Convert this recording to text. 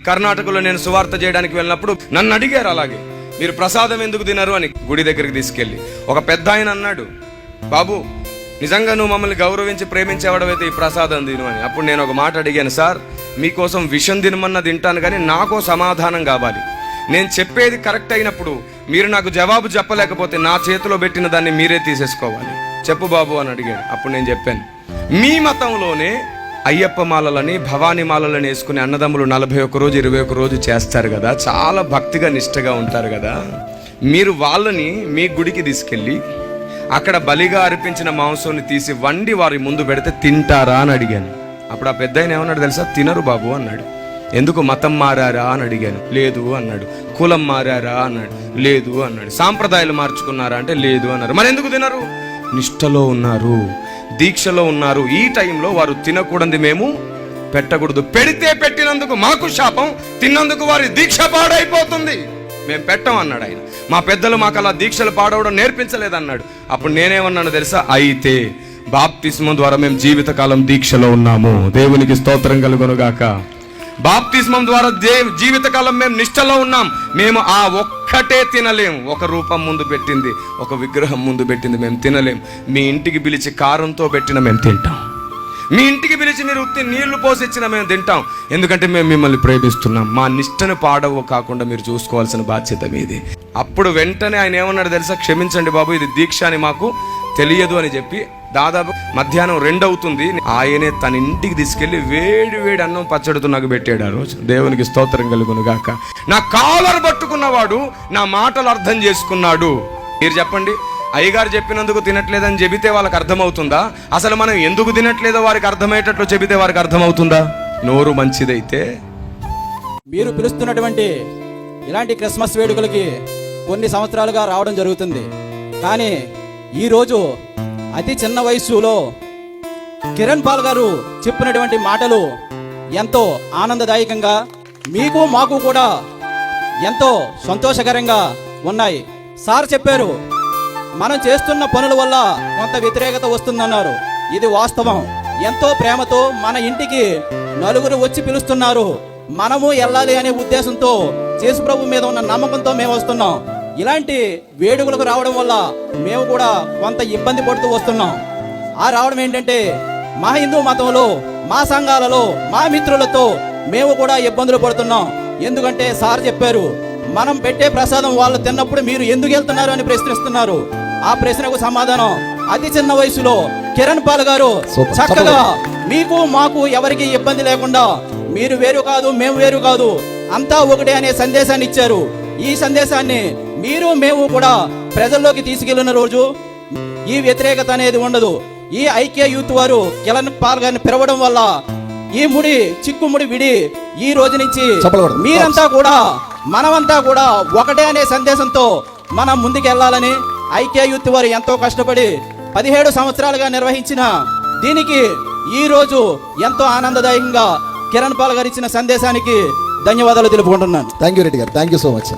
కర్ణాటకలో నేను సువార్త చేయడానికి వెళ్ళినప్పుడు నన్ను అడిగారు అలాగే మీరు ప్రసాదం ఎందుకు తినరు? అని గుడి దగ్గరికి తీసుకెళ్ళి. ఒక పెద్ద ఆయన అన్నాడు బాబు నిజంగా నువ్వు మమ్మల్ని గౌరవించి ప్రేమించేవాడవైతే ఈ ప్రసాదం తిను అని. అప్పుడు నేను ఒక మాట అడిగాను సార్ మీకోసం విషం తినమన్న తింటాను కానీ నాకో సమాధానం కావాలి. నేను చెప్పేది కరెక్ట్ అయినప్పుడు మీరు నాకు జవాబు చెప్పలేకపోతే నా చేతిలో పెట్టిన దాన్ని మీరే తీసేసుకోవాలి. చెప్పు బాబు అని అడిగాడు. అప్పుడు నేను చెప్పాను మీ మతంలోనే అయ్యప్ప మాలలని భవానీ మాలలని వేసుకుని అన్నదమ్ములు నలభై ఒక్క రోజు ఇరవై ఒక్క రోజు చేస్తారు కదా. చాలా భక్తిగా నిష్టగా ఉంటారు కదా. మీరు వాళ్ళని మీ గుడికి తీసుకెళ్ళి అక్కడ బలిగా అర్పించిన మాంసాన్ని తీసి వండి వారి ముందు పెడితే తింటారా అని అడిగాను. అప్పుడు ఆ పెద్ద ఆయన ఏమన్నాడు తెలుసా? తినరు బాబు అన్నాడు. ఎందుకు మతం మారారా అని అడిగాను. లేదు అన్నాడు. కులం మారారా అన్నాడు. లేదు అన్నాడు. సాంప్రదాయాలు మార్చుకున్నారా అంటే లేదు అన్నారు. మరి ఎందుకు తినరు? నిష్టలో ఉన్నారు. దీక్షలో ఉన్నారు. ఈ టైంలో వారు తినకూడదు మేము పెట్టకూడదు. పెడితే పెట్టినందుకు మాకు శాపం తిన్నందుకు వారి దీక్ష పాడైపోతుంది. మేము పెట్టం అన్నాడు ఆయన. మా పెద్దలు మాకు అలా దీక్షలు పాడవడం నేర్పించలేదన్నాడు. అప్పుడు నేనేమన్నాను తెలుసా? అయితే బాప్తిస్మం ద్వారా మేము జీవితకాలం దీక్షలో ఉన్నాము. దేవునికి స్తోత్రం కలుగునుగాక. బాప్తిస్మం ద్వారా దేవ్ జీవితకాలం మేము నిష్టలో ఉన్నాం. మేము ఆ ఒక్క ఒక్కటే తినలేం. ఒక రూపం ముందు పెట్టింది ఒక విగ్రహం ముందు పెట్టింది మేము తినలేం. మీ ఇంటికి పిలిచి కారంతో పెట్టిన మేము తింటాం. మీ ఇంటికి పిలిచి మీరు ఉత్తి నీళ్ళు పోసిచ్చిన మేము తింటాం. ఎందుకంటే మేము మిమ్మల్ని ప్రేమిస్తున్నాం. మా నిష్టను పాడవు కాకుండా మీరు చూసుకోవాల్సిన బాధ్యత మీది. అప్పుడు వెంటనే ఆయన ఏమన్నాడు తెలుసా? క్షమించండి బాబు ఇది దీక్ష అని మాకు తెలియదు అని చెప్పి దాదాపు మధ్యాహ్నం రెండు అవుతుంది ఆయనే తన ఇంటికి తీసుకెళ్ళి వేడి వేడి అన్నం పచ్చడితో నాకు పెట్టాడు ఆ రోజు. దేవునికి స్తోత్రం కలుగును గాక నా కాలర్ పట్టుకున్నవాడు నా మాటలు అర్థం చేసుకున్నాడు. మీరు చెప్పండి అయ్యగారు చెప్పినందుకు తినట్లేదని చెబితే వాళ్ళకి అర్థమవుతుందా? అసలు మనం ఎందుకు తినట్లేదో వారికి అర్థమయ్యేటట్లు చెబితే వారికి అర్థమవుతుందా? నోరు మంచిదైతే మీరు పిలుస్తున్నటువంటి ఇలాంటి క్రిస్మస్ వేడుకలకి కొన్ని సంవత్సరాలుగా రావడం జరుగుతుంది. కానీ ఈరోజు అతి చిన్న వయస్సులో కిరణ్ పాల్ గారు చెప్పినటువంటి మాటలు ఎంతో ఆనందదాయకంగా మీకు మాకు కూడా ఎంతో సంతోషకరంగా ఉన్నాయి. సార్ చెప్పారు మనం చేస్తున్న పనుల వల్ల కొంత వ్యతిరేకత వస్తుందన్నారు. ఇది వాస్తవం. ఎంతో ప్రేమతో మన ఇంటికి నలుగురు వచ్చి పిలుస్తున్నారు. మనము వెళ్ళాలి అనే ఉద్దేశంతో చేసు ప్రభు మీద ఉన్న నమ్మకంతో మేము వస్తున్నాం. ఇలాంటి వేడుకలకు రావడం వల్ల మేము కూడా కొంత ఇబ్బంది పడుతూ వస్తున్నాం. ఆ రావడం ఏంటంటే మా హిందూ మతంలో మా సంఘాలలో మా మిత్రులతో మేము కూడా ఇబ్బందులు పడుతున్నాం. ఎందుకంటే సార్ చెప్పారు మనం పెట్టే ప్రసాదం వాళ్ళు తిన్నప్పుడు మీరు ఎందుకు వెళ్తున్నారు అని ప్రశ్నిస్తున్నారు. ఆ ప్రశ్నకు సమాధానం అతి చిన్న వయసులో కిరణ్ పాల్ గారు. చక్కగా మీకు మాకు ఎవరికి ఇబ్బంది లేకుండా మీరు వేరు కాదు మేము వేరు కాదు అంతా ఒకటే అనే సందేశాన్ని ఇచ్చారు ఈ సందేశాన్ని మీరు మేము కూడా ప్రజల్లోకి తీసుకెళ్ళిన రోజు ఈ వ్యతిరేకత అనేది ఉండదు ఈ ఐక్య యూత్ వారు కిరణ్ పాల్ గారిని పిలవడం వల్ల ఈ ముడి చిక్కుముడి విడి ఈ రోజు నుంచి. మీరంతా కూడా మనమంతా కూడా ఒకటే అనే సందేశంతో మనం ముందుకెళ్ళాలని ఐక్య యూత్ వారు ఎంతో కష్టపడి పదిహేడు సంవత్సరాలుగా నిర్వహించిన దీనికి ఈ రోజు ఎంతో ఆనందదాయకంగా కిరణ్ పాల్ గారు ఇచ్చిన సందేశానికి ధన్యవాదాలు తెలుపుకుంటున్నాను. థ్యాంక్ యూ రెడ్డి గారు. Thank you so much